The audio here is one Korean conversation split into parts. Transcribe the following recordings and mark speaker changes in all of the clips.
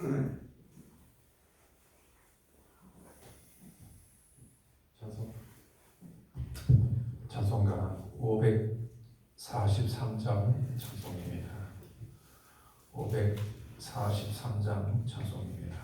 Speaker 1: 자송 자송가 543장 찬송입니다. 543장 찬송입니다.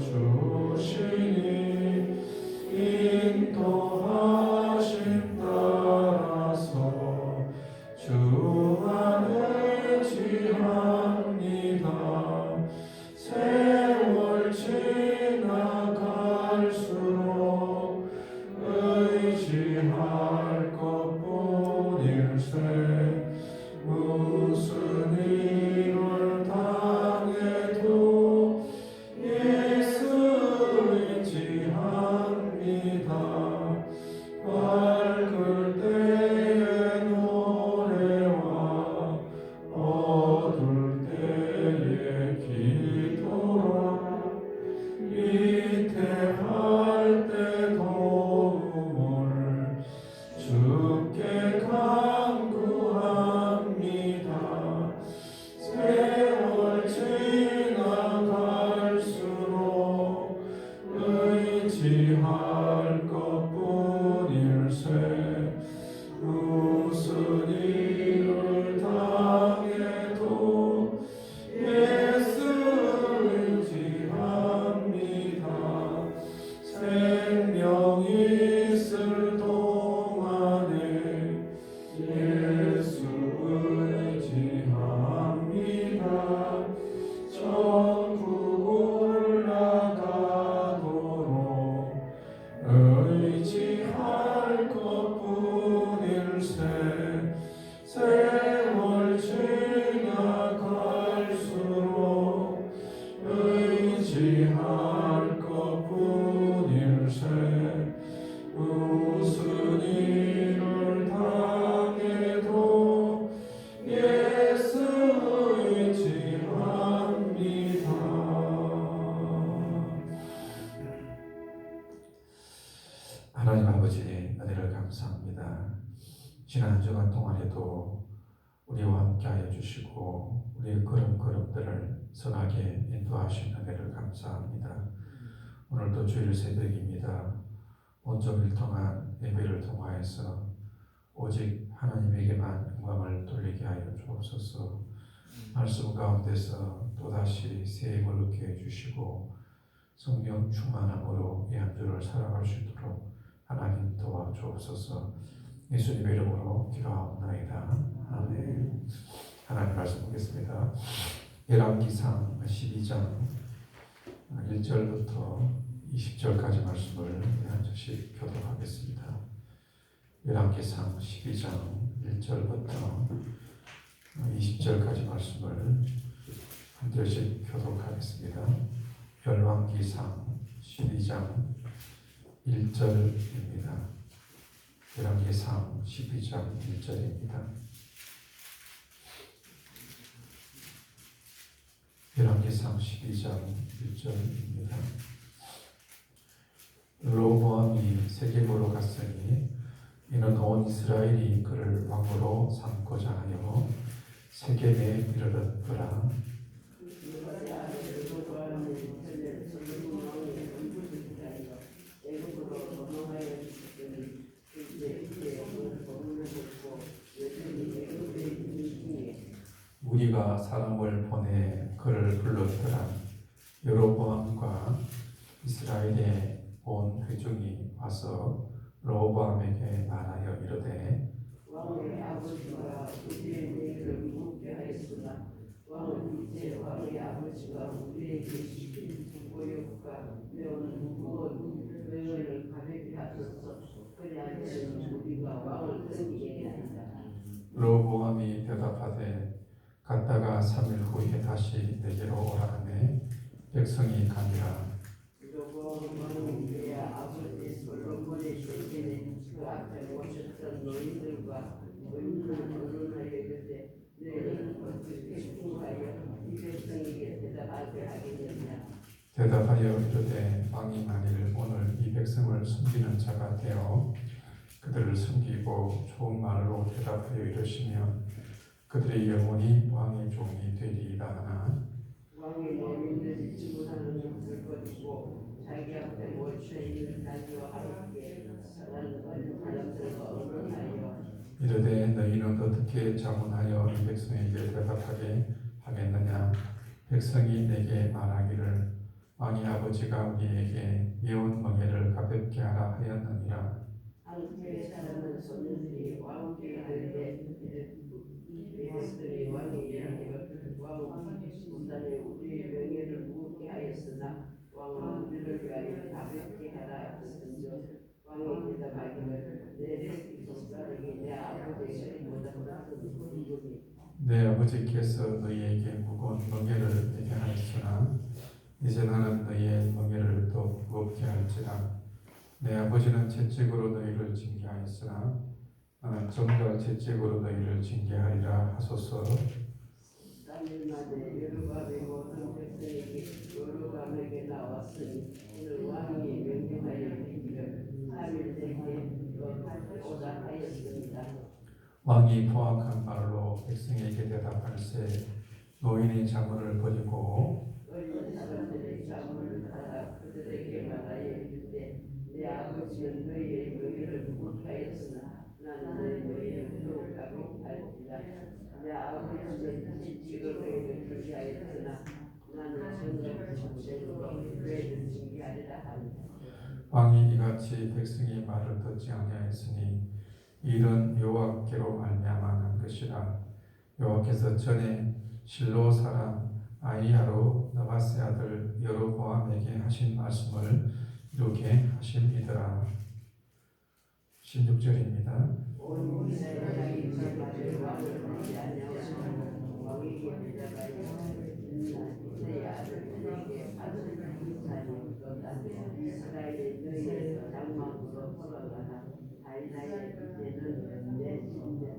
Speaker 1: 주시니 인도하 의 세 세월 지나갈 은혜를 감사합니다. 지난 한 주간 동안에도 우리와 함께하여 주시고 우리의 걸음걸음들을 선하게 인도하신 은혜를 감사합니다. 오늘도 주일 새벽입니다. 온종일 동안 예배를 통하여서 오직 하나님에게만 영광을 돌리게 하여 주옵소서. 말씀 가운데서 또다시 새 힘을 얻게 해주시고 성령 충만함으로 이 한 주를 살아갈 수 있도록 하나님 도와주옵소서. 예수님의 이름으로 기도하옵나이다. 아멘. 하나님 말씀 보겠습니다. 열왕기상 12장 1절부터 20절까지 말씀을 한 절씩 교독하겠습니다. 열왕기상 12장 1절부터 20절까지 말씀을 한 절씩 교독하겠습니다. 열왕기상 12장 1절입니다. 열왕기상 12장 1절입니다. 열왕기상 12장 1절입니다. 로보암이 세겜으로 갔으니 이는 온 이스라엘이 그를 왕으로 삼고자 하여 세겜에 이르렀더라. 사람을 보내 그를 불렀더라. 여로보암과 이스라엘의 온 회중이 와서 로보암에게 말하여 이르되
Speaker 2: 왕의 아버지가 우리의 내일을 묻게 하였으나 왕은 이제 왕의 아버지가 우리에게 시킨 고역과 명은 무거운 명을 가볍게 하소서. 그리하면 우리가 왕을 섬기게 하리라.
Speaker 1: 로보암이 갔다가 3일 후에 다시 내게로 오라 하매 백성이 가니라. 대답하여 이르되 왕이 만일 오늘 이 백성을 숨기는 자가 되어 그들을 숨기고 좋은 말로 대답하여 이르시면 그들의 영혼이 왕의 종이 되리이다 하나.
Speaker 2: 왕의 노인들이 지구하는 것을 거두고 자기 앞에 사람들과 언론하여
Speaker 1: 이르되 너희는 어떻게 자문하여 이 백성에게 대답하게 하겠느냐? 백성이 내게 말하기를 왕의 아버지가 우리에게 예언 멍에를 가볍게 하라 하였느니라
Speaker 2: 한국의 사람은 소년들이 왕께 하는데 이 백성들이 왕에게 이르기를 왕은 군단에 우리의 명예를 묻게 하였으나 내내
Speaker 1: 아버지께서 너희에게 무거운 멍에를 내게 하였으나 이제 나는 너희의 멍에를 더 무겁게 할지라. 내 아버지는 채찍으로 너희를 징계하였으나 나는 정갈 채찍으로 너희를 징계하리라 하소서
Speaker 2: 3일 만에 여로밤의 모든 백성에게 여로밤에게 나왔으니 오늘 왕이 명령하여 이르기를 3일 내게 오다 하였습니다.
Speaker 1: 왕이 포악한 말로 백성에게 대답할세 노인의 자문을 버리고
Speaker 2: 어린 사람들의 자문을 따라 그들에게 이르되 내 아버지는 너희의 명예를 묵하였으나 나는 너희 명예를 더욱 가격할지라 내 아버지는 지식을 너희를 주시하였으나 나는 정작 정책으로 너희를 징계하리라 합니다.
Speaker 1: 왕이 이같이 백성의 말을 듣지 아니하였으니 이 일은 여호와께로 말미암아 난 것이라. 여호와께서 전에 실로 사람 아이야로 나바스 아들 여로보암에게 하신 말씀을 이루게 하심이더라. 16절입니다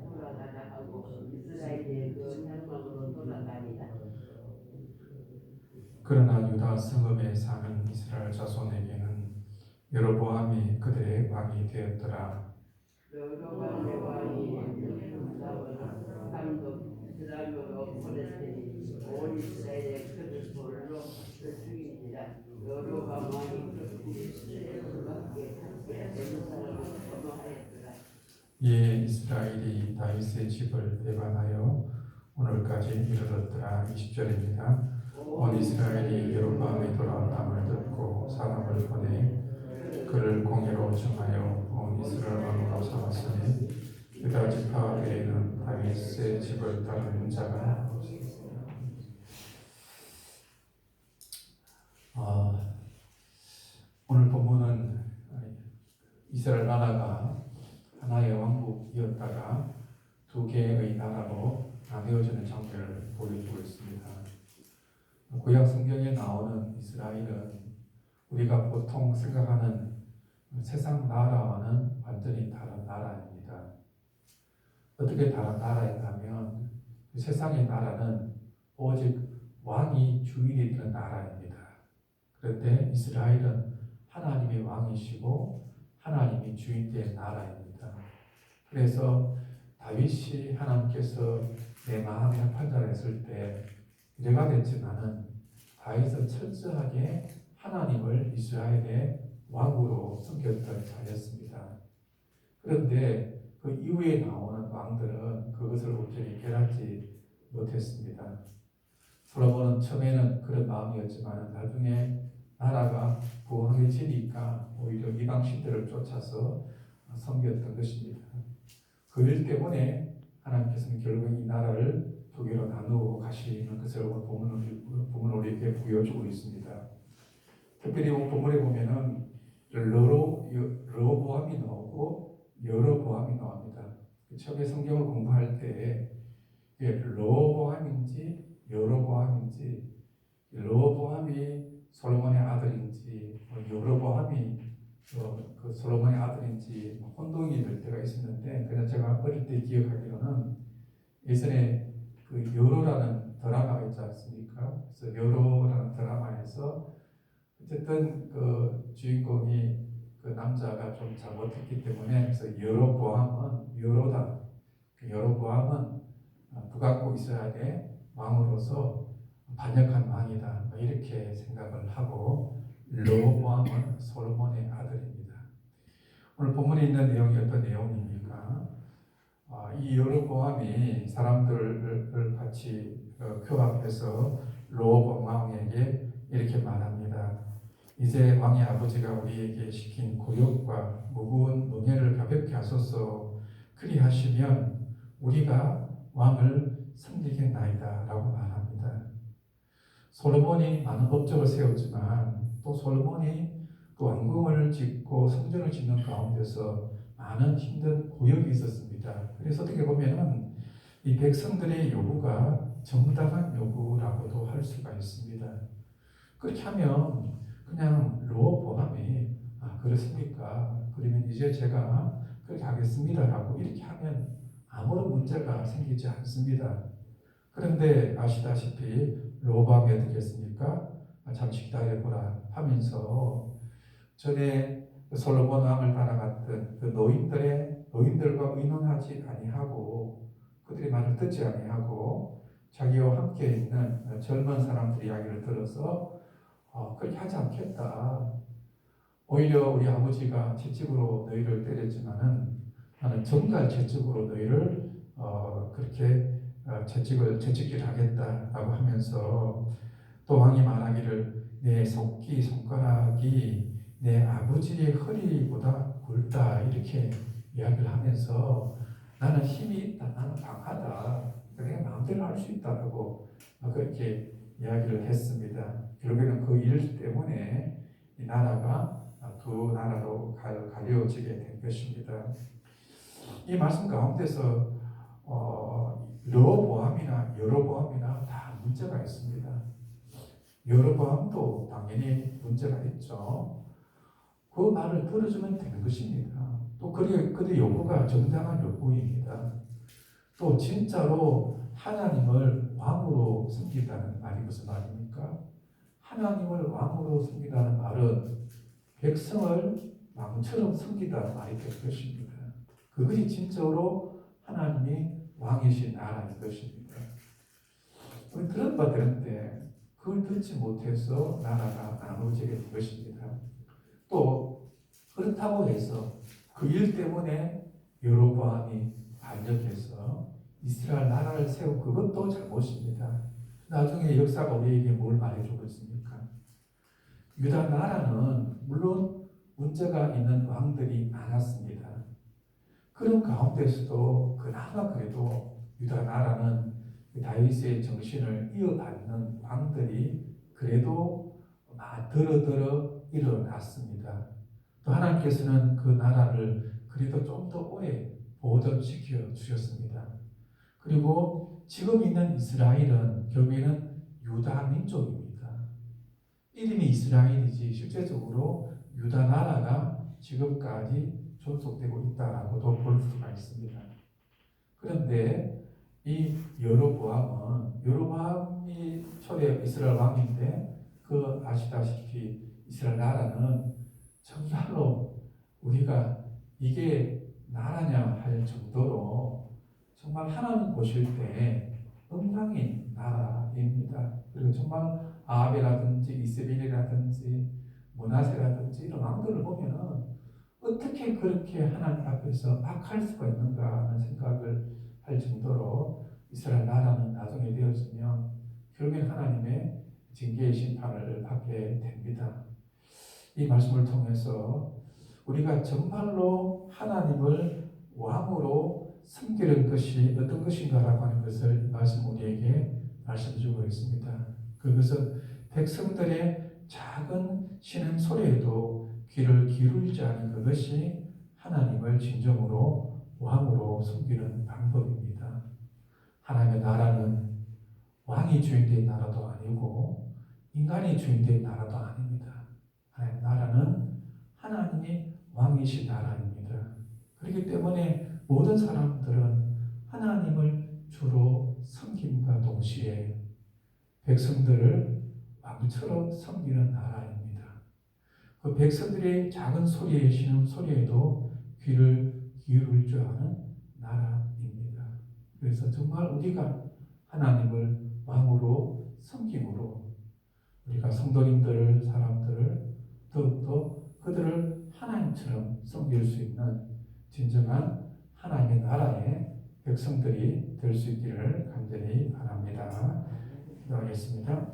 Speaker 2: 돌아가라 하고 이스라엘의 그
Speaker 1: 그러나 유다 성읍에 사는 이스라엘 자손에게는 여로보암이 그들의 왕이 되었더라.
Speaker 2: 여호와의 왕이 싸워라 감독 그다음으로 보냈더니 온 이스라엘의 그들 돌로 그 죽이니라 여호와 왕이 그 이스라엘밖에 함께 되는 사람을 선호하였더라
Speaker 1: 이에 이스라엘이 다윗의 집을 배반하여 오늘까지 이르렀더라 20절입니다 온 이스라엘이 여로보암이 돌아왔다을 듣고 사람을 보내 그를 공회로 정하여 온 이스라엘 왕으로 삼았으니 유다 지파 외에는 다윗의 집을 따르는 자가. 아, 오늘 본문은 이스라엘 나라가 하나의 왕국이었다가 두 개의 나라로 나뉘어지는 장면을 보여주고 있습니다. 구약 성경에 나오는 이스라엘은 우리가 보통 생각하는 세상 나라와는 완전히 다른 나라입니다. 어떻게 다른 나라인가면 그 세상의 나라는 오직 왕이 주인이 되는 나라입니다. 그런데 이스라엘은 하나님이 왕이시고 주인 된 나라입니다. 그래서 다윗이 하나님께서 내 마음에 판단했을 때 내가 됐지만은 다윗은 철저하게 하나님을 이스라엘의 왕으로 섬겼던 자였습니다. 그런데 그 이후에 나오는 왕들은 그것을 온전히 깨닫지 못했습니다. 솔로몬은 처음에는 그런 마음이었지만 나중에 나라가 부황해지니까 오히려 이방신들을 쫓아서 섬겼던 것입니다. 그일 때문에 하나님께서는 결국 이 나라를 두 개로 나누어 가시는 것을 오늘 본문을, 본문을 우리에게 보여주고 있습니다. 특별히 오늘 본문에 보면은 러로, 러보암이 나오고 여러보암이 나옵니다. 처음에 성경을 공부할 때 이게 러보암인지 여러보암인지 러보암이 솔로몬의 아들인지 뭐 여러보암이 어, 그 솔로몬의 아들인지 뭐 혼동이 될 때가 있었는데 그냥 제가 어릴 때 기억하기로는 예전에 그 여로라는 드라마가 있지 않습니까? 그래서 여로라는 드라마에서 어쨌든 그 주인공이 그 남자가 좀 잘못했기 때문에 그래서 여로보암은 여로다. 그 여로보암은 북왕국 이스라엘의 왕으로서 반역한 왕이다. 뭐 이렇게 생각을 하고 로보암은 솔로몬의 아들입니다. 오늘 본문에 있는 내용이 어떤 내용입니까? 아, 이 여로보암이 사람들을 같이 어, 교합해서 로보암 왕에게 이렇게 말합니다. 이제 왕의 아버지가 우리에게 시킨 고역과 무거운 문예를 가볍게 하소서 그리하시면 우리가 왕을 섬기겠나이다 라고 말합니다. 솔로몬이 많은 법적을 세웠지만 또 솔로몬이 또 왕궁을 짓고 성전을 짓는 가운데서 많은 힘든 고역이 있었습니다. 그래서 어떻게 보면은 이 백성들의 요구가 정당한 요구라고도 할 수가 있습니다. 그렇게 하면 그냥 로보함이 아 그렇습니까? 그러면 이제 제가 그렇게 하겠습니다라고 이렇게 하면 아무런 문제가 생기지 않습니다. 그런데 아시다시피 로보함이 어떻게 했습니까? 아, 잠시 기다려보라 하면서 전에 그 솔로몬 왕을 따라갔던 그 노인들의 노인들과 의논하지 아니하고 그들의 말을 듣지 아니하고 자기와 함께 있는 젊은 사람들 이야기를 들어서 어, 그렇게 하지 않겠다. 오히려 우리 아버지가 채찍으로 너희를 때렸지만은 나는 정말 채찍으로 너희를 어, 그렇게 어, 채찍을 채찍질 하겠다라고 하면서 또 왕이 말하기를 내 손기 손가락이 내 아버지의 허리보다 굵다 이렇게 이야기를 하면서 나는 힘이 있다 나는 강하다 내가 마음대로 할 수 있다라고 그렇게 이야기를 했습니다. 결국에는 그 일 때문에 이 나라가 두 나라로 가려지게 된 것입니다. 이 말씀 가운데서 어, 여 로보암이나 여로보암이나 다 문제가 있습니다. 여로보암도 당연히 문제가 있죠. 그 말을 들어주면 되는 것입니다. 또 그의 그의 요구가 정당한 요구입니다. 또 진짜로 하나님을 왕으로 섬기다는 말이 무슨 말입니까? 하나님을 왕으로 섬기다는 말은 백성을 왕처럼 섬기다는 말이 될 것입니다. 그것이 진짜로 하나님이 왕이신 나라인 것입니다. 그런 바 되는데 그걸 듣지 못해서 나라가 나누어지게 된 것입니다. 또 그렇다고 해서 그 일 때문에 여로보암이 반역해서 이스라엘 나라를 세운 그것도 잘못입니다. 나중에 역사가 우리에게 뭘 말해주고 있습니까? 유다 나라는 물론 문제가 있는 왕들이 많았습니다. 그런 가운데서도 그나마 그래도 유다 나라는 다윗의 정신을 이어받는 왕들이 그래도 들어들어 일어났습니다. 또 하나님께서는 그 나라를 그래도 좀 더 오래 보존시켜 주셨습니다. 그리고 지금 있는 이스라엘은 결국에는 유다 민족입니다. 이름이 이스라엘이지 실제적으로 유다 나라가 지금까지 존속되고 있다라고도 볼 수가 있습니다. 그런데 이 여로보암은 여로보암이 초대 이스라엘 왕인데 그 아시다시피 이스라엘 나라는 정말로 우리가 이게 나라냐 할 정도로 정말 하나님 보실 때 엉망인 나라입니다. 그리고 정말 아합이라든지 이스벨이라든지 문하세라든지 이런 왕들을 보면은 어떻게 그렇게 하나님 앞에서 악할 수가 있는가 하는 생각을 할 정도로 이스라엘 나라는 나중에 되어지면 결국엔 하나님의 징계의 심판을 받게 됩니다. 이 말씀을 통해서 우리가 정말로 하나님을 왕으로 섬기는 것이 어떤 것인가라고 하는 것을 이 말씀 우리에게 말씀 주고 있습니다. 그것은 백성들의 작은 신음 소리에도 귀를 기울이지 않은 그것이 하나님을 진정으로 왕으로 섬기는 방법입니다. 하나님의 나라는 왕이 주인된 나라도 아니고 인간이 주인된 나라도 아닙니다. 하나님의 나라는 하나님이 왕이신 나라입니다. 그렇기 때문에 모든 사람들은 하나님을 주로 섬김과 동시에 백성들을 왕처럼 섬기는 나라입니다. 그 백성들의 작은 소리에 신음 소리에도 귀를 기울일 줄 아는 나라입니다. 그래서 정말 우리가 하나님을 왕으로 섬김으로 우리가 성도님들 사람들을 더욱더 그들을 하나님처럼 섬길 수 있는 진정한 하나님의 나라의 백성들이 될 수 있기를 간절히 바랍니다. 기도하겠습니다.